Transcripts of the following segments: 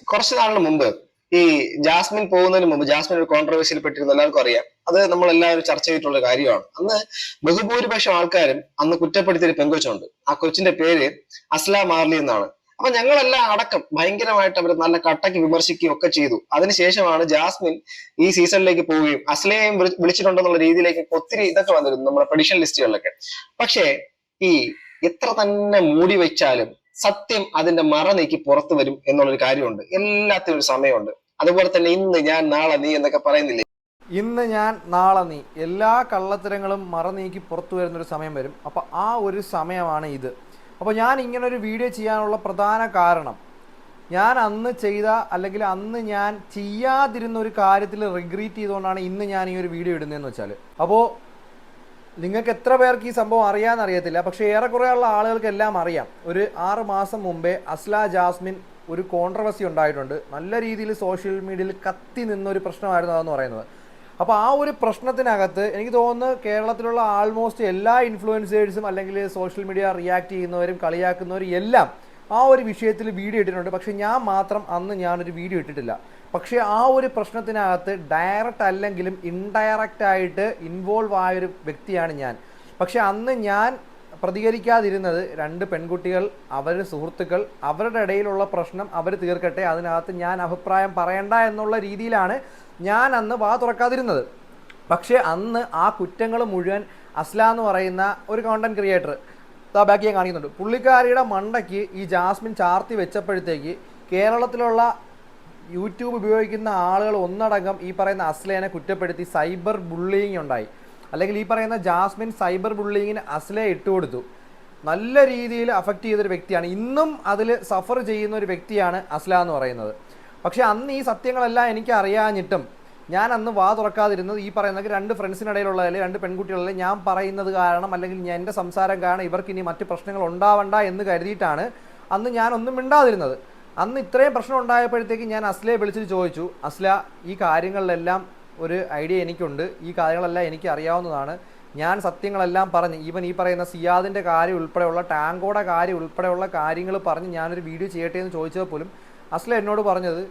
കുറച്ച് നാളിന് മുമ്പ് ഈ ജാസ്മിൻ പോകുന്നതിന് മുമ്പ് ജാസ്മിൻ ഒരു കോൺട്രവേഴ്സിയിൽ പെട്ടിരുന്ന എല്ലാവർക്കും അറിയാം. അത് നമ്മൾ എല്ലാവരും ചർച്ച ചെയ്തിട്ടുള്ള കാര്യമാണ്. അന്ന് ബഹുഭൂരിപക്ഷം ആൾക്കാരും അന്ന് കുറ്റപ്പെടുത്തിയ ഒരു പെങ്കൊച്ചുണ്ട്. ആ കൊച്ചിന്റെ പേര് അസ്ല മാർലി എന്നാണ്. അപ്പൊ ഞങ്ങളെല്ലാം അടക്കം ഭയങ്കരമായിട്ട് അവർ നല്ല കട്ടക്ക് വിമർശിക്കുകയും ഒക്കെ ചെയ്തു. അതിനുശേഷമാണ് ജാസ്മിൻ ഈ സീസണിലേക്ക് പോവുകയും അസ്ലയെയും വിളി- വിളിച്ചിട്ടുണ്ടെന്നുള്ള രീതിയിലേക്ക് ഒത്തിരി ഇതൊക്കെ വന്നിരുന്നു നമ്മുടെ പ്രഡിഷൻ ലിസ്റ്റുകളിലൊക്കെ പക്ഷേ ഈ എത്ര തന്നെ മൂടി വെച്ചാലും സത്യം അതിന്റെ മറ നീക്കി പുറത്തു വരും എന്നുള്ളൊരു കാര്യമുണ്ട്. എല്ലാത്തിനും ഒരു സമയമുണ്ട്. അതുപോലെ തന്നെ ഇന്ന് ഞാൻ നാളെ നീ എന്നൊക്കെ പറയുന്നില്ലേ? ഇന്ന് ഞാൻ നാളെ നീ. എല്ലാ കള്ളത്തരങ്ങളും മറ നീക്കി പുറത്തു വരുന്നൊരു സമയം വരും. അപ്പോൾ ആ ഒരു സമയമാണ് ഇത്. അപ്പോൾ ഞാൻ ഇങ്ങനെ ഒരു വീഡിയോ ചെയ്യാനുള്ള പ്രധാന കാരണം ഞാൻ അന്ന് ചെയ്ത അല്ലെങ്കിൽ അന്ന് ഞാൻ ചെയ്യാതിരുന്ന ഒരു കാര്യത്തിൽ റിഗ്രീറ്റ് ചെയ്തുകൊണ്ടാണ് ഇന്ന് ഞാൻ ഈ ഒരു വീഡിയോ ഇടുന്നതെന്ന് വെച്ചാൽ അപ്പോൾ നിങ്ങൾക്ക് എത്ര പേർക്ക് ഈ സംഭവം അറിയാമെന്ന് അറിയത്തില്ല പക്ഷേ ഏറെക്കുറെ ഉള്ള ആളുകൾക്ക് എല്ലാം അറിയാം. ഒരു ആറ് മാസം മുമ്പേ അസ്ല ജാസ്മിൻ ഒരു കോൺട്രവേഴ്സി ഉണ്ടായിട്ടുണ്ട്. നല്ല രീതിയിൽ സോഷ്യൽ മീഡിയയിൽ കത്തി നിന്നൊരു പ്രശ്നമായിരുന്നു അതെന്ന് പറയുന്നത്. അപ്പോൾ ആ ഒരു പ്രശ്നത്തിനകത്ത് എനിക്ക് തോന്നുന്നു കേരളത്തിലുള്ള ആൾമോസ്റ്റ് എല്ലാ ഇൻഫ്ലുവൻസേഴ്സും അല്ലെങ്കിൽ സോഷ്യൽ മീഡിയ റിയാക്ട് ചെയ്യുന്നവരും കളിയാക്കുന്നവരും എല്ലാം ആ ഒരു വിഷയത്തിൽ വീഡിയോ ഇട്ടിട്ടുണ്ട്. പക്ഷേ ഞാൻ മാത്രം അന്ന് ഞാനൊരു വീഡിയോ ഇട്ടിട്ടില്ല. പക്ഷേ ആ ഒരു പ്രശ്നത്തിനകത്ത് ഡയറക്റ്റ് അല്ലെങ്കിലും ഇൻഡയറക്റ്റ് ആയിട്ട് ഇൻവോൾവ് ആയൊരു വ്യക്തിയാണ് ഞാൻ. പക്ഷെ അന്ന് ഞാൻ പ്രതികരിക്കാതിരുന്നത് രണ്ട് പെൺകുട്ടികൾ അവരുടെ സുഹൃത്തുക്കൾ അവരുടെ ഇടയിലുള്ള പ്രശ്നം അവർ തീർക്കട്ടെ അതിനകത്ത് ഞാൻ അഭിപ്രായം പറയണ്ട എന്നുള്ള രീതിയിലാണ് ഞാൻ അന്ന് വാ തുറക്കാതിരുന്നത്. പക്ഷേ അന്ന് ആ കുറ്റങ്ങൾ മുഴുവൻ അസ്ല എന്ന് പറയുന്ന ഒരു കോണ്ടന്റ് ക്രിയേറ്റർ ബാക്കി ഞാൻ കാണിക്കുന്നുണ്ട്. പുള്ളിക്കാരിയുടെ മണ്ടയ്ക്ക് ഈ ജാസ്മിൻ ചാർത്തി വെച്ചപ്പോഴത്തേക്ക് കേരളത്തിലുള്ള യൂട്യൂബ് ഉപയോഗിക്കുന്ന ആളുകൾ ഒന്നടങ്കം ഈ പറയുന്ന അസ്ലേനെ കുറ്റപ്പെടുത്തി സൈബർ ബുള്ളിങ് ഉണ്ടായി. അല്ലെങ്കിൽ ഈ പറയുന്ന ജാസ്മിൻ സൈബർ ബുള്ളിങ്ങിന് അസ്ലേ ഇട്ടുകൊടുത്തു നല്ല രീതിയിൽ അഫക്റ്റ് ചെയ്തൊരു വ്യക്തിയാണ്. ഇന്നും അതിൽ സഫർ ചെയ്യുന്ന ഒരു വ്യക്തിയാണ് അസ്ല എന്ന് പറയുന്നത്. പക്ഷേ അന്ന് ഈ സത്യങ്ങളെല്ലാം എനിക്ക് അറിയാഞ്ഞിട്ടും ഞാൻ അന്ന് വാ തുറക്കാതിരുന്നത് ഈ പറയുന്നത് രണ്ട് ഫ്രണ്ട്സിനിടയിലുള്ള അല്ലെങ്കിൽ രണ്ട് പെൺകുട്ടികളിൽ ഞാൻ പറയുന്നത് കാരണം അല്ലെങ്കിൽ എന്റെ സംസാരം കാരണം ഇവർക്ക് ഇനി മറ്റ് പ്രശ്നങ്ങൾ ഉണ്ടാവണ്ട എന്ന് കരുതിയിട്ടാണ് അന്ന് ഞാൻ ഒന്നും മിണ്ടാതിരുന്നത്. അന്ന് ഇത്രയും പ്രശ്നം ഉണ്ടായപ്പോഴത്തേക്ക് ഞാൻ അസ്ലയെ വിളിച്ചിട്ട് ചോദിച്ചു അസ്ല ഈ കാര്യങ്ങളിലെല്ലാം ഒരു ഐഡിയ എനിക്കുണ്ട്. ഈ കാര്യങ്ങളെല്ലാം എനിക്ക് അറിയാവുന്നതാണ്. ഞാൻ സത്യങ്ങളെല്ലാം പറഞ്ഞ് ഈവൻ ഈ പറയുന്ന സിയാദിന്റെ കാര്യം ഉൾപ്പെടെയുള്ള ടാങ്കോടെ കാര്യം ഉൾപ്പെടെയുള്ള കാര്യങ്ങൾ പറഞ്ഞ് ഞാനൊരു വീഡിയോ ചെയ്യട്ടെ എന്ന് ചോദിച്ചപ്പോൾ പോലും അസ്ല എന്നോട് പറഞ്ഞത്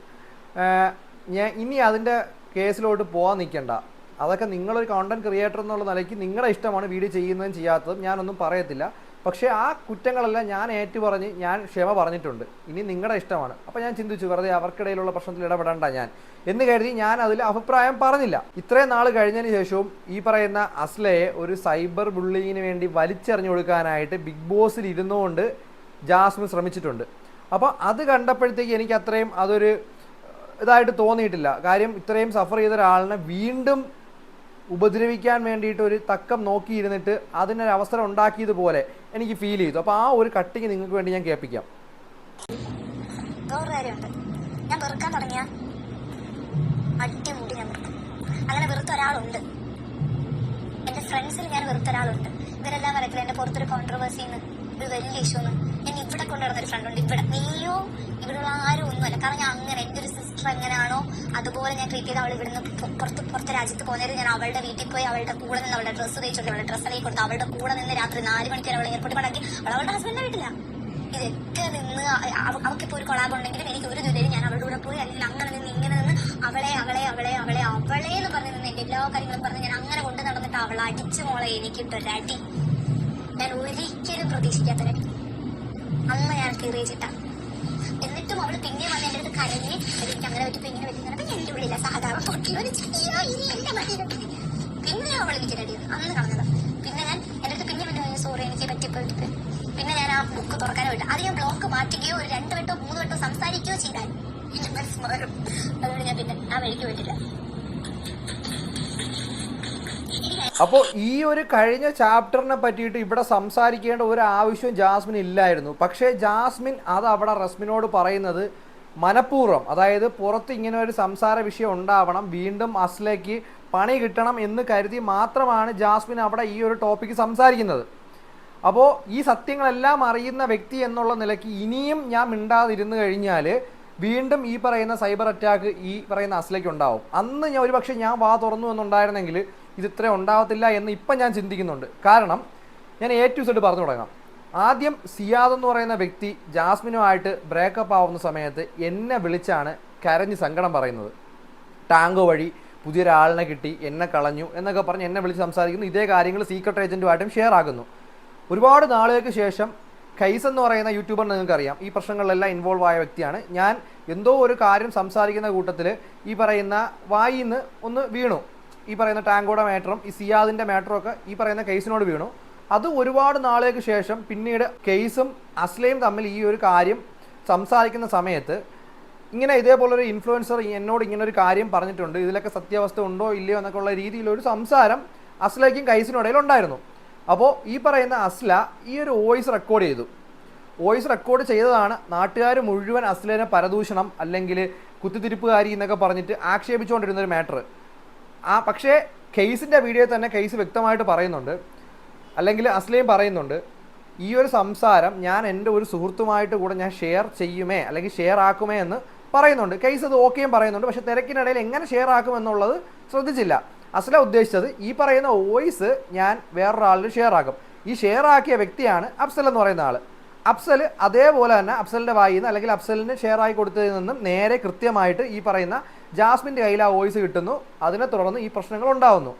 ഞാൻ ഇനി അതിന്റെ കേസിലോട്ട് പോകാൻ നിൽക്കണ്ട അതൊക്കെ നിങ്ങളൊരു കോണ്ടന്റ് ക്രിയേറ്റർ എന്നുള്ള നിലയ്ക്ക് നിങ്ങളുടെ ഇഷ്ടമാണ് വീഡിയോ ചെയ്യുന്നതും ചെയ്യാത്തതും ഞാനൊന്നും പറയത്തില്ല. പക്ഷേ ആ കുറ്റങ്ങളെല്ലാം ഞാൻ ഏറ്റുപറഞ്ഞ് ഞാൻ ക്ഷമ പറഞ്ഞിട്ടുണ്ട്. ഇനി നിങ്ങളുടെ ഇഷ്ടമാണ്. അപ്പോൾ ഞാൻ ചിന്തിച്ചു വെറുതെ അവർക്കിടയിലുള്ള പ്രശ്നത്തിൽ ഇടപെടണ്ട ഞാൻ. എന്ന് കരുതി ഞാൻ അതിൽ അഭിപ്രായം പറഞ്ഞില്ല. ഇത്രയും നാൾ കഴിഞ്ഞതിന് ശേഷവും ഈ പറയുന്ന അസ്ലയെ ഒരു സൈബർ ബുള്ളിങ്ങിന് വേണ്ടി വലിച്ചെറിഞ്ഞു കൊടുക്കാനായിട്ട് ബിഗ് ബോസിൽ ഇരുന്നുകൊണ്ട് ജാസ്മിൻ ശ്രമിച്ചിട്ടുണ്ട്. അപ്പോൾ അത് കണ്ടപ്പോഴത്തേക്ക് എനിക്ക് അത്രയും അതൊരു ഇതായിട്ട് തോന്നിയിട്ടില്ല. കാര്യം ഇത്രയും സഫർ ചെയ്ത ഒരാളിനെ വീണ്ടും ഉപദ്രവിക്കാൻ വേണ്ടിയിട്ട് ഒരു തക്കം നോക്കിയിരുന്നിട്ട് അതിനൊരു അവസരം ഉണ്ടാക്കിയതുപോലെ എനിക്ക് ഫീൽ ചെയ്തു. അപ്പോൾ ആ ഒരു കട്ടിങ് നിങ്ങൾക്ക് വേണ്ടി ഞാൻ കേൾപ്പിക്കാം. ഞാൻ വെറുക്കാൻ ഞാൻ വെറുക്കും. അങ്ങനെ വെറുത്ത ഒരാളുണ്ട്. എന്റെ ഫ്രണ്ട്സിൽ ഞാൻ വെറുത്ത ഒരാളുണ്ട്. ഇവരെല്ലാം പറയത്തില്ല എന്റെ പുറത്തൊരു കോൺട്രവേഴ്സിന്ന് ഇത് വലിയ ഇഷ്യൂ എന്ന് ഞാൻ ഇവിടെ കൊണ്ടുവരുന്ന ഒരു ഫ്രണ്ട് ഉണ്ട്. ഇവിടെ നീയോ? ഇവിടെയുള്ള ആരും ഒന്നുമല്ല. കാരണം ഞാൻ അങ്ങനെ എന്റെ ഒരു സിസ്റ്റർ എങ്ങനെയാണോ അതുപോലെ ഞാൻ ട്രീറ്റ് ചെയ്ത് അവൾ ഇവിടുന്ന് പുറത്ത് പുറത്ത് രാജ്യത്ത് പോകുന്നത് ഞാൻ അവളുടെ വീട്ടിൽ പോയി അവളുടെ കൂടെ നിന്ന് അവളുടെ ഡ്രസ്സ് തയ്ച്ചു അവളുടെ ഡ്രസ്സ് അല്ലെങ്കിൽ കൊടുത്ത് അവളുടെ കൂടെ നിന്ന് രാത്രി നാല് മണിക്ക് അവളെ എയർപോർട്ടിൽ പടക്കി അവൾ അവളുടെ ഹസ്ബൻഡിന്റെ വീട്ടില്ല ഇതൊക്കെ നിന്ന് അവ- അവൾക്കിപ്പോ ഒരു കൊളാബ് ഉണ്ടെങ്കിലും എനിക്ക് ഒരു ദുരിതം ഞാൻ അവളുടെ കൂടെ പോയി അല്ലെങ്കിൽ അങ്ങനെ നിന്ന് ഇങ്ങനെ നിന്ന് അവളെ അവളെ അവളെ അവളെ അവളെ എന്ന് പറഞ്ഞ് നിന്ന് എന്റെ എല്ലാ കാര്യങ്ങളും പറഞ്ഞ് ഞാൻ അങ്ങനെ കൊണ്ട് നടന്നിട്ട് അവളെ അടിച്ചു മോളെ എനിക്കിട്ടൊരടി. ഞാൻ ഒരിക്കലും പ്രതീക്ഷിക്കാത്തൊരടി. അന്ന് കയറി കീറിയിച്ചിട്ട എന്നിട്ടും അവൾ പിന്നെ വന്ന് എന്റെ അടുത്ത് കരഞ്ഞ് എനിക്ക് അങ്ങനെ പറ്റി ഇങ്ങനെ പറ്റി പറഞ്ഞപ്പോ എന്റെ ഉള്ളില്ല സാധാരണ പൊട്ടി ഒരു ചെറിയോ ഇനി പിന്നെ അവൾ എനിക്ക് അടി അന്ന് കളഞ്ഞത് പിന്നെ ഞാൻ എന്റെ അടുത്ത് പിന്നെ പിന്നെ സോറി എനിക്ക് പറ്റിപ്പോയിട്ട് പിന്നെ ഞാൻ ആ ബുക്ക് തുറക്കാനോ വിട്ടു അത് ഞാൻ ബ്ലോക്ക് മാറ്റുകയോ ഒരു രണ്ട് വട്ടോ മൂന്ന് വട്ടോ സംസാരിക്കുകയോ ചെയ്താൽ എന്റെ മനസ്സ് മാറും. അതുകൊണ്ട് ഞാൻ പിന്നെ ആ വഴിക്ക് വിട്ടില്ല അപ്പോൾ ഈ ഒരു കഴിഞ്ഞ ചാപ്റ്ററിനെ പറ്റിയിട്ട് ഇവിടെ സംസാരിക്കേണ്ട ഒരു ആവശ്യവും ജാസ്മിൻ ഇല്ലായിരുന്നു. പക്ഷേ ജാസ്മിൻ അത് അവിടെ റസ്മിനോട് പറയുന്നത് മനഃപൂർവം. അതായത് പുറത്ത് ഇങ്ങനെ ഒരു സംസാര വിഷയം ഉണ്ടാവണം വീണ്ടും അസ്ലയ്ക്ക് പണി കിട്ടണം എന്ന് കരുതി മാത്രമാണ് ജാസ്മിൻ അവിടെ ഈ ഒരു ടോപ്പിക്ക് സംസാരിക്കുന്നത്. അപ്പോൾ ഈ സത്യങ്ങളെല്ലാം അറിയുന്ന വ്യക്തി എന്നുള്ള നിലയ്ക്ക് ഇനിയും ഞാൻ മിണ്ടാതിരുന്നു കഴിഞ്ഞാൽ വീണ്ടും ഈ പറയുന്ന സൈബർ അറ്റാക്ക് ഈ പറയുന്ന അസ്ലയ്ക്ക് ഉണ്ടാവും. അന്ന് ഞാൻ ഒരുപക്ഷെ ഞാൻ വാ തുറന്നു എന്നുണ്ടായിരുന്നെങ്കിൽ ഇത് ഇത്ര ഉണ്ടാവത്തില്ല എന്ന് ഇപ്പം ഞാൻ ചിന്തിക്കുന്നുണ്ട്. കാരണം ഞാൻ എ ടു സെഡ് പറഞ്ഞു തുടങ്ങാം. ആദ്യം സിയാദ് എന്ന് പറയുന്ന വ്യക്തി ജാസ്മിനുമായിട്ട് ബ്രേക്കപ്പ് ആവുന്ന സമയത്ത് എന്നെ വിളിച്ചാണ് കരഞ്ഞ് സങ്കടം പറയുന്നത്. ടാങ്ക് വഴി പുതിയൊരാളിനെ കിട്ടി എന്നെ കളഞ്ഞു എന്നൊക്കെ പറഞ്ഞ് എന്നെ വിളിച്ച് സംസാരിക്കുന്നു. ഇതേ കാര്യങ്ങൾ സീക്രട്ട് ഏജന്റുമായിട്ടും ഷെയർ ആകുന്നു ഒരുപാട് നാളുകൾക്ക് ശേഷം കൈസ് എന്ന് പറയുന്ന യൂട്യൂബർ നിങ്ങൾക്കറിയാം. ഈ പ്രശ്നങ്ങളിലെല്ലാം ഇൻവോൾവ് ആയ വ്യക്തിയാണ്. ഞാൻ എന്തോ ഒരു കാര്യം സംസാരിക്കുന്ന കൂട്ടത്തിൽ ഈ പറയുന്ന വായിന്ന് ഒന്ന് വീണു. ഈ പറയുന്ന ടാങ്കോയുടെ മാറ്ററും ഈ സിയാദിന്റെ മാറ്ററും ഒക്കെ ഈ പറയുന്ന കേസിനോട് വീണു. അത് ഒരുപാട് നാളുകൾക്ക് ശേഷം പിന്നീട് കേസും അസ്ലയും തമ്മിൽ ഈ ഒരു കാര്യം സംസാരിക്കുന്ന സമയത്ത് ഇങ്ങനെ ഇതേപോലൊരു ഇൻഫ്ലുവൻസർ എന്നോട് ഇങ്ങനെ ഒരു കാര്യം പറഞ്ഞിട്ടുണ്ട്. ഇതിലൊക്കെ സത്യാവസ്ഥ ഉണ്ടോ ഇല്ലയോ എന്നൊക്കെ ഉള്ള രീതിയിലൊരു സംസാരം അസ്ലയ്ക്കും കൈസിനും ഇടയിൽ ഉണ്ടായിരുന്നു. അപ്പോൾ ഈ പറയുന്ന അസ്ല ഈ ഒരു വോയിസ് റെക്കോർഡ് ചെയ്തു. വോയിസ് റെക്കോർഡ് ചെയ്തതാണ് നാട്ടുകാർ മുഴുവൻ അസ്ലേനെ പരദൂഷണം അല്ലെങ്കിൽ കുത്തിത്തിരിപ്പുകാരി എന്നൊക്കെ പറഞ്ഞിട്ട് ആക്ഷേപിച്ചുകൊണ്ടിരുന്ന ഒരു മാറ്റർ ആ പക്ഷേ കേസിന്റെ വീഡിയോയിൽ തന്നെ കേസ് വ്യക്തമായിട്ട് പറയുന്നുണ്ട്. അല്ലെങ്കിൽ അസ്ലയും പറയുന്നുണ്ട് ഈ ഒരു സംസാരം ഞാൻ എന്റെ ഒരു സുഹൃത്തുമായിട്ട് കൂടെ ഞാൻ ഷെയർ ചെയ്യുമേ അല്ലെങ്കിൽ ഷെയർ ആക്കുമേ എന്ന് പറയുന്നുണ്ട്. കേസ് അത് ഓക്കെയും പറയുന്നുണ്ട്. പക്ഷേ തിരക്കിനിടയിൽ എങ്ങനെ ഷെയർ ആക്കും എന്നുള്ളത് ശ്രദ്ധിച്ചില്ല. അസ്ല ഉദ്ദേശിച്ചത് ഈ പറയുന്ന വോയിസ് ഞാൻ വേറൊരാളിന് ഷെയർ ആക്കും. ഈ ഷെയർ ആക്കിയ വ്യക്തിയാണ് അഫ്സൽ എന്ന് പറയുന്ന ആൾ അഫ്സൽ അതേപോലെ തന്നെ അഫ്സലിന്റെ വായിൽ അല്ലെങ്കിൽ അഫ്സലിന് ഷെയർ ആയി കൊടുത്തതിൽ നിന്നും നേരെ കൃത്യമായിട്ട് ഈ പറയുന്ന ജാസ്മിന്റെ കയ്യിൽ ആ വോയിസ് കിട്ടുന്നു. അതിനെ തുടർന്ന് ഈ പ്രശ്നങ്ങൾ ഉണ്ടാവുന്നു.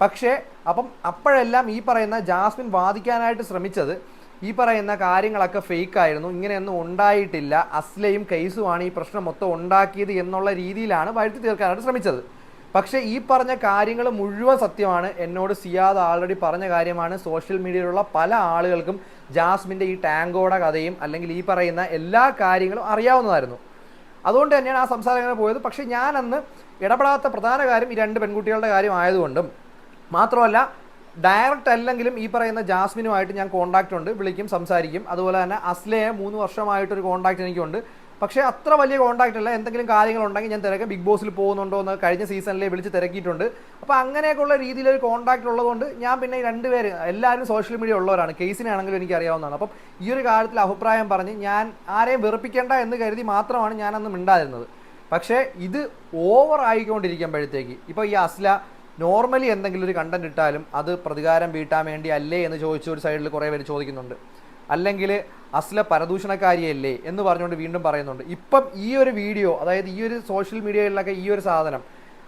പക്ഷേ അപ്പം അപ്പോഴെല്ലാം ഈ പറയുന്ന ജാസ്മിൻ വാദിക്കാനായിട്ട് ശ്രമിച്ചത് ഈ പറയുന്ന കാര്യങ്ങളൊക്കെ ഫേക്ക് ആയിരുന്നു. ഇങ്ങനെയൊന്നും ഉണ്ടായിട്ടില്ല. അസ്ലയും കെയ്സുമാണ് ഈ പ്രശ്നം മൊത്തം ഉണ്ടാക്കിയത് എന്നുള്ള രീതിയിലാണ് വഴുത്തി തീർക്കാനായിട്ട് ശ്രമിച്ചത്. പക്ഷേ ഈ പറഞ്ഞ കാര്യങ്ങൾ മുഴുവൻ സത്യമാണ്. എന്നോട് സിയാദ് ആൾറെഡി പറഞ്ഞ കാര്യമാണ്. സോഷ്യൽ മീഡിയയിലുള്ള പല ആളുകൾക്കും ജാസ്മിന്റെ ഈ ടാങ്കോടെ കഥയും അല്ലെങ്കിൽ ഈ പറയുന്ന എല്ലാ കാര്യങ്ങളും അറിയാവുന്നതായിരുന്നു. അതുകൊണ്ട് തന്നെയാണ് ആ സംസാരം അങ്ങനെ പോയത്. പക്ഷേ ഞാനന്ന് ഇടപെടാത്ത പ്രധാന കാര്യം ഈ രണ്ട് പെൺകുട്ടികളുടെ കാര്യം ആയതുകൊണ്ടും മാത്രമല്ല ഡയറക്റ്റ് അല്ലെങ്കിലും ഈ പറയുന്ന ജാസ്മിനുമായിട്ട് ഞാൻ കോൺടാക്റ്റ് ഉണ്ട്. വിളിക്കും സംസാരിക്കും. അതുപോലെ തന്നെ അസ്ലയെ മൂന്ന് വർഷമായിട്ടൊരു കോൺടാക്റ്റ് എനിക്കുണ്ട്. പക്ഷേ അത്ര വലിയ കോൺടാക്റ്റ് അല്ല. എന്തെങ്കിലും കാര്യങ്ങളുണ്ടെങ്കിൽ ഞാൻ തിരക്കാം ബിഗ് ബോസിൽ പോകുന്നുണ്ടോ എന്ന് കഴിഞ്ഞ സീസണിലെ വിളിച്ച് തിരക്കിയിട്ടുണ്ട്. അപ്പോൾ അങ്ങനെയൊക്കെയുള്ള രീതിയിലൊരു കോൺടാക്റ്റ് ഉള്ളതുകൊണ്ട് ഞാൻ പിന്നെ രണ്ടുപേര് എല്ലാവരും സോഷ്യൽ മീഡിയ ഉള്ളവരാണ്. കേസിനെ ആണെങ്കിലും എനിക്ക് അറിയാവുന്നതാണ്. അപ്പം ഈ ഒരു കാര്യത്തിൽ അഭിപ്രായം പറഞ്ഞ് ഞാൻ ആരെയും വെറുപ്പിക്കേണ്ട എന്ന് കരുതി മാത്രമാണ് ഞാൻ അന്ന് മിണ്ടാതിരുന്നത്. പക്ഷേ ഇത് ഓവർ ആയിക്കൊണ്ടിരിക്കുമ്പോഴത്തേക്ക് ഇപ്പോൾ ഈ അസ്ല നോർമലി എന്തെങ്കിലും ഒരു കണ്ടന്റ് ഇട്ടാലും അത് പ്രതികാരം വീട്ടാൻ വേണ്ടി അല്ലേ എന്ന് ചോദിച്ച ഒരു സൈഡിൽ കുറേ പേര് ചോദിക്കുന്നുണ്ട്. അല്ലെങ്കിൽ അസ്ല പരദൂഷണക്കാരിയല്ലേ എന്ന് പറഞ്ഞുകൊണ്ട് വീണ്ടും പറയുന്നുണ്ട്. ഇപ്പം ഈ ഒരു വീഡിയോ അതായത് ഈ ഒരു സോഷ്യൽ മീഡിയയിലൊക്കെ ഈ ഒരു സാധനം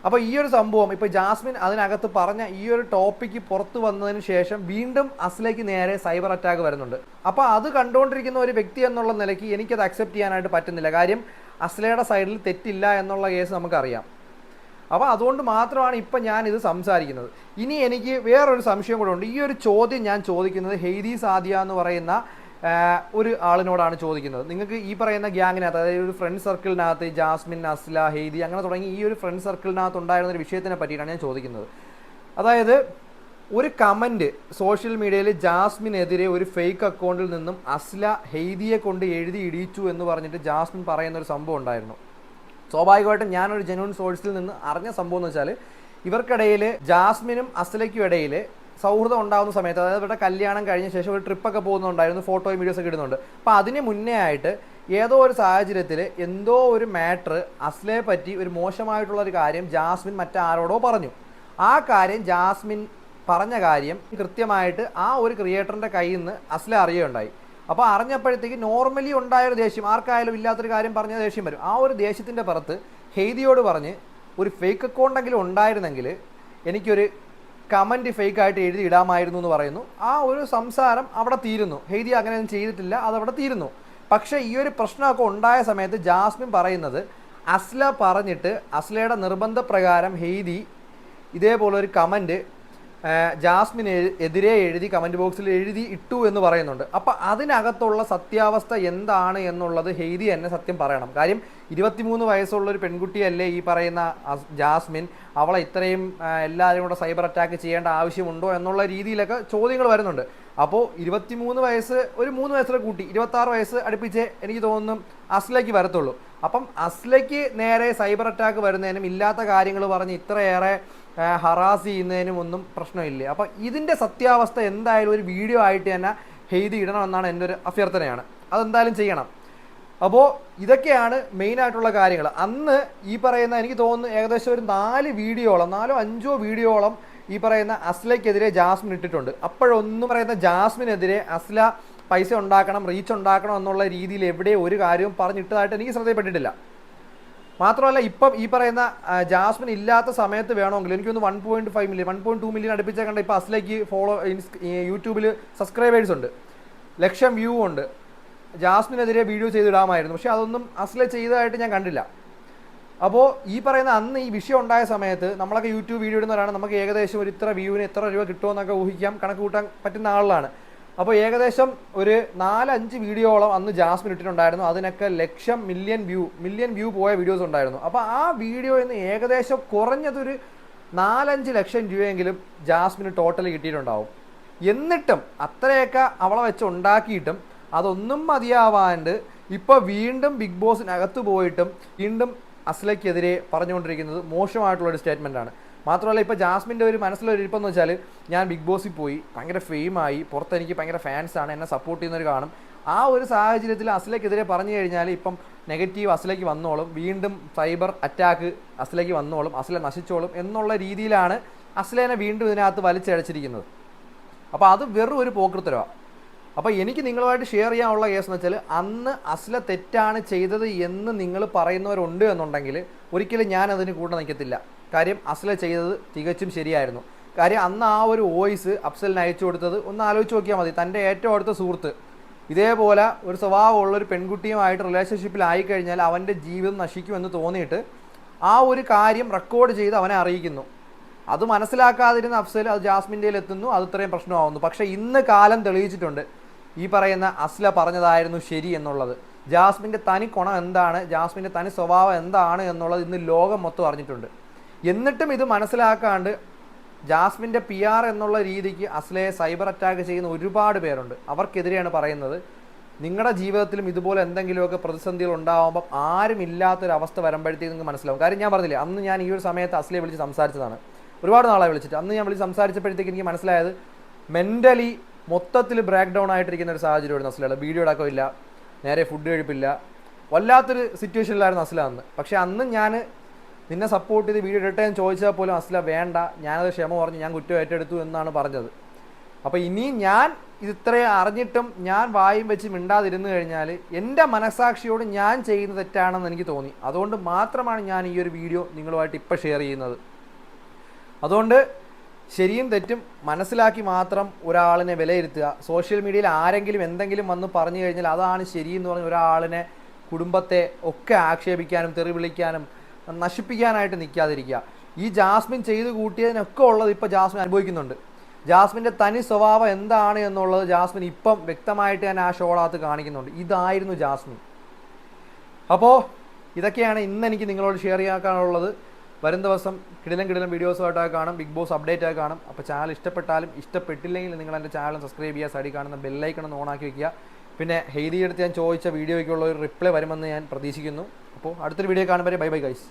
അപ്പോൾ ഈ ഒരു സംഭവം ഇപ്പോൾ ജാസ്മിൻ അതിനകത്ത് പറഞ്ഞ ഈ ഒരു ടോപ്പിക്ക് പുറത്തു വന്നതിന് ശേഷം വീണ്ടും അസ്ലേക്ക് നേരെ സൈബർ അറ്റാക്ക് വരുന്നുണ്ട്. അപ്പോൾ അത് കണ്ടുകൊണ്ടിരിക്കുന്ന ഒരു വ്യക്തി എന്നുള്ള നിലയ്ക്ക് എനിക്കത് അക്സെപ്റ്റ് ചെയ്യാനായിട്ട് പറ്റുന്നില്ല. കാര്യം അസ്ലയുടെ സൈഡിൽ തെറ്റില്ല എന്നുള്ള കേസ് നമുക്കറിയാം. അപ്പോൾ അതുകൊണ്ട് മാത്രമാണ് ഇപ്പം ഞാൻ ഇത് സംസാരിക്കുന്നത്. ഇനി എനിക്ക് വേറൊരു സംശയം കൂടെ ഉണ്ട്. ഈ ഒരു ചോദ്യം ഞാൻ ചോദിക്കുന്നത് ഹെയ്ദി സാദിയ എന്ന് പറയുന്ന ഒരു ആളിനോടാണ് ചോദിക്കുന്നത്. നിങ്ങൾക്ക് ഈ പറയുന്ന ഗ്യാങ്ങിനകത്ത് അതായത് ഒരു ഫ്രണ്ട് സർക്കിളിനകത്ത് ജാസ്മിൻ അസ്ല ഹെയ്ദി അങ്ങനെ തുടങ്ങി ഈ ഒരു ഫ്രണ്ട് സർക്കിളിനകത്ത് ഉണ്ടായിരുന്ന ഒരു വിഷയത്തിനെ പറ്റിയിട്ടാണ് ഞാൻ ചോദിക്കുന്നത്. അതായത് ഒരു കമന്റ് സോഷ്യൽ മീഡിയയിൽ ജാസ്മിനെതിരെ ഒരു ഫേക്ക് അക്കൗണ്ടിൽ നിന്നും അസ്ല ഹെയ്ദിയെ കൊണ്ട് എഴുതി ഇടിയിച്ചു എന്ന് പറഞ്ഞിട്ട് ജാസ്മിൻ പറയുന്ന ഒരു സംഭവം ഉണ്ടായിരുന്നു. സ്വാഭാവികമായിട്ടും ഞാനൊരു ജെനുവൻ സോഴ്സിൽ നിന്ന് അറിഞ്ഞ സംഭവം എന്ന് വെച്ചാൽ ഇവർക്കിടയിൽ ജാസ്മിനും അസ്ലയ്ക്കും ഇടയിൽ സൗഹൃദം ഉണ്ടാകുന്ന സമയത്ത് അതായത് ഇവരുടെ കല്യാണം കഴിഞ്ഞ ശേഷം ഒരു ട്രിപ്പൊക്കെ പോകുന്നുണ്ടായിരുന്നു ഫോട്ടോയും വീഡിയോസ് ഒക്കെ ഇടുന്നുണ്ട്. അപ്പോൾ അതിന് മുന്നേ ആയിട്ട് ഏതോ ഒരു സാഹചര്യത്തിൽ എന്തോ ഒരു മാറ്റർ അസ്ലയെ പറ്റി ഒരു മോശമായിട്ടുള്ള ഒരു കാര്യം ജാസ്മിൻ മറ്റാരോടോ പറഞ്ഞു. ആ കാര്യം ജാസ്മിൻ പറഞ്ഞ കാര്യം കൃത്യമായിട്ട് ആ ഒരു ക്രിയേറ്ററിന്റെ കയ്യിൽ നിന്ന് അസ്ല അറിയുകയുണ്ടായി. അപ്പോൾ അറിഞ്ഞപ്പോഴത്തേക്ക് നോർമലി ഉണ്ടായ ഒരു ദേഷ്യം ആർക്കായാലും ഇല്ലാത്തൊരു കാര്യം പറഞ്ഞ ദേഷ്യം വരും. ആ ഒരു ദേഷ്യത്തിന്റെ പുറത്ത് ഹെയ്തിയോട് പറഞ്ഞ് ഒരു ഫേക്ക് അക്കൗണ്ടെങ്കിലും ഉണ്ടായിരുന്നെങ്കിൽ എനിക്കൊരു കമന്റ് ഫേക്ക് ആയിട്ട് എഴുതി ഇടാമായിരുന്നു എന്ന് പറയുന്നു. ആ ഒരു സംസാരം അവിടെ തീരുന്നു. ഹെയ്ദി അങ്ങനെയൊന്നും ചെയ്തിട്ടില്ല അതവിടെ തീരുന്നു. പക്ഷേ ഈ ഒരു പ്രശ്നമൊക്കെ ഉണ്ടായ സമയത്ത് ജാസ്മിൻ പറയുന്നത് അസ്ല പറഞ്ഞിട്ട് അസ്ലയുടെ നിർബന്ധപ്രകാരം ഹെയ്ദി ഇതേപോലെ ഒരു കമന്റ് ജാസ്മിന് എ- എതിരെ എഴുതി കമന്റ് ബോക്സിൽ എഴുതി ഇട്ടു എന്ന് പറയുന്നുണ്ട്. അപ്പം അതിനകത്തുള്ള സത്യാവസ്ഥ എന്താണ് എന്നുള്ളത് ഹെയ്തി തന്നെ സത്യം പറയണം. കാര്യം ഇരുപത്തിമൂന്ന് വയസ്സുള്ള ഒരു പെൺകുട്ടിയല്ലേ ഈ പറയുന്ന ജാസ്മിൻ? അവളെ ഇത്രയും എല്ലാവരും കൂടെ സൈബർ അറ്റാക്ക് ചെയ്യേണ്ട ആവശ്യമുണ്ടോ എന്നുള്ള രീതിയിലൊക്കെ ചോദ്യങ്ങൾ വരുന്നുണ്ട്. അപ്പോൾ ഇരുപത്തിമൂന്ന് വയസ്സ് ഒരു മൂന്ന് വയസ്സുള്ള കൂട്ടി ഇരുപത്താറ് വയസ്സ് അടുപ്പിച്ച് എനിക്ക് തോന്നുന്നു അസ്ലയ്ക്ക് വരത്തുള്ളൂ. അപ്പം അസ്ലയ്ക്ക് നേരെ സൈബർ അറ്റാക്ക് വരുന്നതിനും ഇല്ലാത്ത കാര്യങ്ങൾ പറഞ്ഞ് ഇത്രയേറെ ഹറാസ് ചെയ്യുന്നതിനും ഒന്നും പ്രശ്നമില്ല. അപ്പോൾ ഇതിന്റെ സത്യാവസ്ഥ എന്തായാലും ഒരു വീഡിയോ ആയിട്ട് തന്നെ ഹെയ്തി ഇടണമെന്നാണ് എന്റെ ഒരു അഭ്യർത്ഥനയാണ്. അതെന്തായാലും ചെയ്യണം. അപ്പോൾ ഇതൊക്കെയാണ് മെയിൻ ആയിട്ടുള്ള കാര്യങ്ങൾ. അന്ന് ഈ പറയുന്ന എനിക്ക് തോന്നുന്നു ഏകദേശം ഒരു നാല് വീഡിയോളം നാലോ അഞ്ചോ വീഡിയോളം ഈ പറയുന്ന അസ്ലയ്ക്കെതിരെ ജാസ്മിൻ ഇട്ടിട്ടുണ്ട്. അപ്പോഴൊന്നും പറയുന്ന ജാസ്മിനെതിരെ അസ്ല പൈസ ഉണ്ടാക്കണം റീച്ച് ഉണ്ടാക്കണം എന്നുള്ള രീതിയിൽ എവിടെ ഒരു കാര്യവും പറഞ്ഞിട്ടതായിട്ട് എനിക്ക് ശ്രദ്ധയിൽപ്പെട്ടിട്ടില്ല. മാത്രമല്ല ഇപ്പം ഈ പറയുന്ന ജാസ്മിൻ ഇല്ലാത്ത സമയത്ത് വേണമെങ്കിൽ എനിക്കൊന്ന് one point five million one point two million അടുപ്പിച്ച കണ്ട ഇപ്പോൾ അസ്ലേക്ക് ഫോളോ യൂട്യൂബിൽ സബ്സ്ക്രൈബേഴ്സ് ഉണ്ട്. ലക്ഷം വ്യൂ ഉണ്ട്. ജാസ്മിനെതിരെ വീഡിയോ ചെയ്തിടാമായിരുന്നു. പക്ഷെ അതൊന്നും അസ്ല ചെയ്തതായിട്ട് ഞാൻ കണ്ടില്ല. അപ്പോൾ ഈ പറയുന്ന അന്ന് ഈ വിഷയം ഉണ്ടായ സമയത്ത് നമ്മളൊക്കെ യൂട്യൂബ് വീഡിയോ ഇടുന്നവരാണ്. നമുക്ക് ഏകദേശം ഒരു ഇത്ര വ്യൂവിന് എത്ര രൂപ കിട്ടുമെന്നൊക്കെ ഊഹിക്കാം. കണക്ക് കൂട്ടാൻ പറ്റുന്ന ആളാണ് അപ്പോൾ ഏകദേശം ഒരു നാലഞ്ച് വീഡിയോളം അന്ന് ജാസ്മിൻ ഇട്ടിട്ടുണ്ടായിരുന്നു. അതിനൊക്കെ lakh million view million view പോയ വീഡിയോസ് ഉണ്ടായിരുന്നു. അപ്പോൾ ആ വീഡിയോയിൽ നിന്ന് ഏകദേശം കുറഞ്ഞതൊരു നാലഞ്ച് ലക്ഷം രൂപയെങ്കിലും ജാസ്മിന് ടോട്ടൽ കിട്ടിയിട്ടുണ്ടാവും. എന്നിട്ടും അത്രയൊക്കെ അവളെ വെച്ച് ഉണ്ടാക്കിയിട്ടും അതൊന്നും മതിയാവാണ്ട് ഇപ്പോൾ വീണ്ടും ബിഗ് ബോസിനകത്ത് പോയിട്ടും വീണ്ടും അസ്ലയ്ക്കെതിരെ പറഞ്ഞുകൊണ്ടിരിക്കുന്നത് മോശമായിട്ടുള്ളൊരു ഒരു സ്റ്റേറ്റ്മെന്റ് ആണ്. മാത്രമല്ല ഇപ്പോൾ ജാസ്മിന്റെ ഒരു മനസ്സിലൊരു ഇരിപ്പെന്ന് വെച്ചാൽ ഞാൻ ബിഗ് ബോസിൽ പോയി ഭയങ്കര ഫെയിമായി പുറത്ത് എനിക്ക് ഭയങ്കര ഫാൻസാണ് എന്നെ സപ്പോർട്ട് ചെയ്യുന്നവർ കാണും. ആ ഒരു സാഹചര്യത്തിൽ അസ്ലയ്ക്കെതിരെ പറഞ്ഞു കഴിഞ്ഞാൽ ഇപ്പം നെഗറ്റീവ് അസിലേക്ക് വന്നോളും വീണ്ടും സൈബർ അറ്റാക്ക് അസിലേക്ക് വന്നോളും അസ്ല നശിച്ചോളും എന്നുള്ള രീതിയിലാണ് അസ്ലേനെ വീണ്ടും ഇതിനകത്ത് വലിച്ചഴച്ചിരിക്കുന്നത്. അപ്പോൾ അത് വെറും ഒരു പോക്കൃത്തരമാണ് അപ്പോൾ എനിക്ക് നിങ്ങളുമായിട്ട് ഷെയർ ചെയ്യാനുള്ള കേസ് എന്ന് വെച്ചാൽ അന്ന് അസ്ല തെറ്റാണ് ചെയ്തത് എന്ന് നിങ്ങൾ പറയുന്നവരുണ്ട് എന്നുണ്ടെങ്കിൽ ഒരിക്കലും ഞാൻ അതിന് കൂടെ നിൽക്കത്തില്ല. കാര്യം അസല ചെയ്തത് തികച്ചും ശരിയായിരുന്നു. കാര്യം അന്ന് ആ ഒരു വോയിസ് അഫ്സലിന് അയച്ചു കൊടുത്തത് ഒന്ന് ആലോചിച്ച് നോക്കിയാൽ മതി. തന്റെ ഏറ്റവും അടുത്ത സുഹൃത്ത്. ഇതേപോലെ ഒരു സ്വഭാവമുള്ള ഒരു പെൺകുട്ടിയുമായിട്ട് റിലേഷൻഷിപ്പിലായി കഴിഞ്ഞാൽ അവന്റെ ജീവിതം നശിക്കുമെന്ന് തോന്നിയിട്ട് ആ ഒരു കാര്യം റെക്കോർഡ് ചെയ്ത് അവനെ അറിയിക്കുന്നു. അത് മനസ്സിലാക്കാതിരുന്ന അഫ്സൽ അത് ജാസ്മിന്റെ എത്തുന്നു. അത് ഇത്രയും പ്രശ്നമാവുന്നു. പക്ഷേ ഇന്ന് കാലം തെളിയിച്ചിട്ടുണ്ട്. ഈ പറയുന്ന അസ്ല പറഞ്ഞതായിരുന്നു ശരി എന്നുള്ളത്. ജാസ്മിന്റെ തനി കുണം എന്താണ്? ജാസ്മിന്റെ തനി സ്വഭാവം എന്താണ് എന്നുള്ളത് ഇന്ന് ലോകം മൊത്തം അറിഞ്ഞിട്ടുണ്ട്. എന്നിട്ടും ഇത് മനസ്സിലാക്കാണ്ട് ജാസ്മിന്റെ പി ആർ എന്നുള്ള രീതിക്ക് അസ്ലയെ സൈബർ അറ്റാക്ക് ചെയ്യുന്ന ഒരുപാട് പേരുണ്ട്. അവർക്കെതിരെയാണ് പറയുന്നത്. നിങ്ങളുടെ ജീവിതത്തിലും ഇതുപോലെ എന്തെങ്കിലുമൊക്കെ പ്രതിസന്ധികൾ ഉണ്ടാകുമ്പോൾ ആരും ഇല്ലാത്തൊരവസ്ഥ വരുമ്പോഴത്തേക്ക് നിങ്ങൾക്ക് മനസ്സിലാവും. കാര്യം ഞാൻ പറഞ്ഞില്ലേ അന്ന് ഞാൻ ഈ ഒരു സമയത്ത് അസ്ലയെ വിളിച്ച് സംസാരിച്ചതാണ്. ഒരുപാട് നാളെ വിളിച്ചിട്ട്. അന്ന് ഞാൻ വിളിച്ച് സംസാരിച്ചപ്പോഴത്തേക്ക് എനിക്ക് മനസ്സിലായത് മെന്റലി മൊത്തത്തിൽ ബ്രേക്ക് ഡൗൺ ആയിട്ടിരിക്കുന്ന ഒരു സാഹചര്യമായിരുന്നു അസ്ലയുടെ. വീഡിയോ അടക്കമില്ല നേരെ ഫുഡ് കഴിപ്പില്ല. വല്ലാത്തൊരു സിറ്റുവേഷനിലായിരുന്നു അസ്ല അന്ന്. പക്ഷേ അന്ന് ഞാൻ നിന്നെ സപ്പോർട്ട് ചെയ്ത് വീഡിയോ ഇടട്ടെ എന്ന് ചോദിച്ചാൽ പോലും അസ്ല വേണ്ട ഞാനത് ക്ഷമ പറഞ്ഞു ഞാൻ കുറ്റം ഏറ്റെടുത്തു എന്നാണ് പറഞ്ഞത്. അപ്പോൾ ഇനിയും ഞാൻ ഇത് ഇത്രയും അറിഞ്ഞിട്ടും ഞാൻ വായും വെച്ച് മിണ്ടാതിരുന്നു കഴിഞ്ഞാൽ എന്റെ മനസാക്ഷിയോട് ഞാൻ ചെയ്യുന്ന തെറ്റാണെന്ന് എനിക്ക് തോന്നി. അതുകൊണ്ട് മാത്രമാണ് ഞാൻ ഈ ഒരു വീഡിയോ നിങ്ങളുമായിട്ട് ഇപ്പോൾ ഷെയർ ചെയ്യുന്നത്. അതുകൊണ്ട് ശരിയും തെറ്റും മനസ്സിലാക്കി മാത്രം ഒരാളിനെ വിലയിരുത്തുക. സോഷ്യൽ മീഡിയയിൽ ആരെങ്കിലും എന്തെങ്കിലും വന്ന് പറഞ്ഞു കഴിഞ്ഞാൽ അതാണ് ശരിയെന്ന് പറഞ്ഞ് ഒരാളിനെ കുടുംബത്തെ ഒക്കെ ആക്ഷേപിക്കാനും തെറി വിളിക്കാനും നശിപ്പിക്കാനായിട്ട് നിൽക്കാതിരിക്കുക. ഈ ജാസ്മിൻ ചെയ്തു കൂട്ടിയതിനൊക്കെ ഉള്ളത് ഇപ്പോൾ ജാസ്മിൻ അനുഭവിക്കുന്നുണ്ട്. ജാസ്മിന്റെ തനി സ്വഭാവം എന്താണ് എന്നുള്ളത് ജാസ്മിൻ ഇപ്പം വ്യക്തമായിട്ട് ഞാൻ ആ ഷോളകത്ത് കാണിക്കുന്നുണ്ട്. ഇതായിരുന്നു ജാസ്മിൻ. അപ്പോൾ ഇതൊക്കെയാണ് ഇന്ന് എനിക്ക് നിങ്ങളോട് ഷെയർ ചെയ്യാക്കാനുള്ളത്. വരും ദിവസം കിടിലം കിടിലം വീഡിയോസുമായിട്ടൊക്കെ കാണും. ബിഗ് ബോസ് അപ്ഡേറ്റ് ആയി കാണും. അപ്പോൾ ചാനൽ ഇഷ്ടപ്പെട്ടാലും ഇഷ്ടപ്പെട്ടില്ലെങ്കിൽ നിങ്ങൾ എന്റെ ചാനൽ സബ്സ്ക്രൈബ് ചെയ്യുക. സൈഡിൽ കാണുന്ന ബെല്ലൈക്കൺ ഒന്ന് ഓണാക്കി വയ്ക്കുക പിന്നെ ഹെയ്തി എടുത്ത് ഞാൻ ചോദിച്ച വീഡിയോയ്ക്കുള്ള ഒരു റിപ്ലൈ വരുമെന്ന് ഞാൻ പ്രതീക്ഷിക്കുന്നു. അപ്പോൾ അടുത്തൊരു വീഡിയോ കാണുമ്പോൾ ബൈ ബൈ ഗൈസ്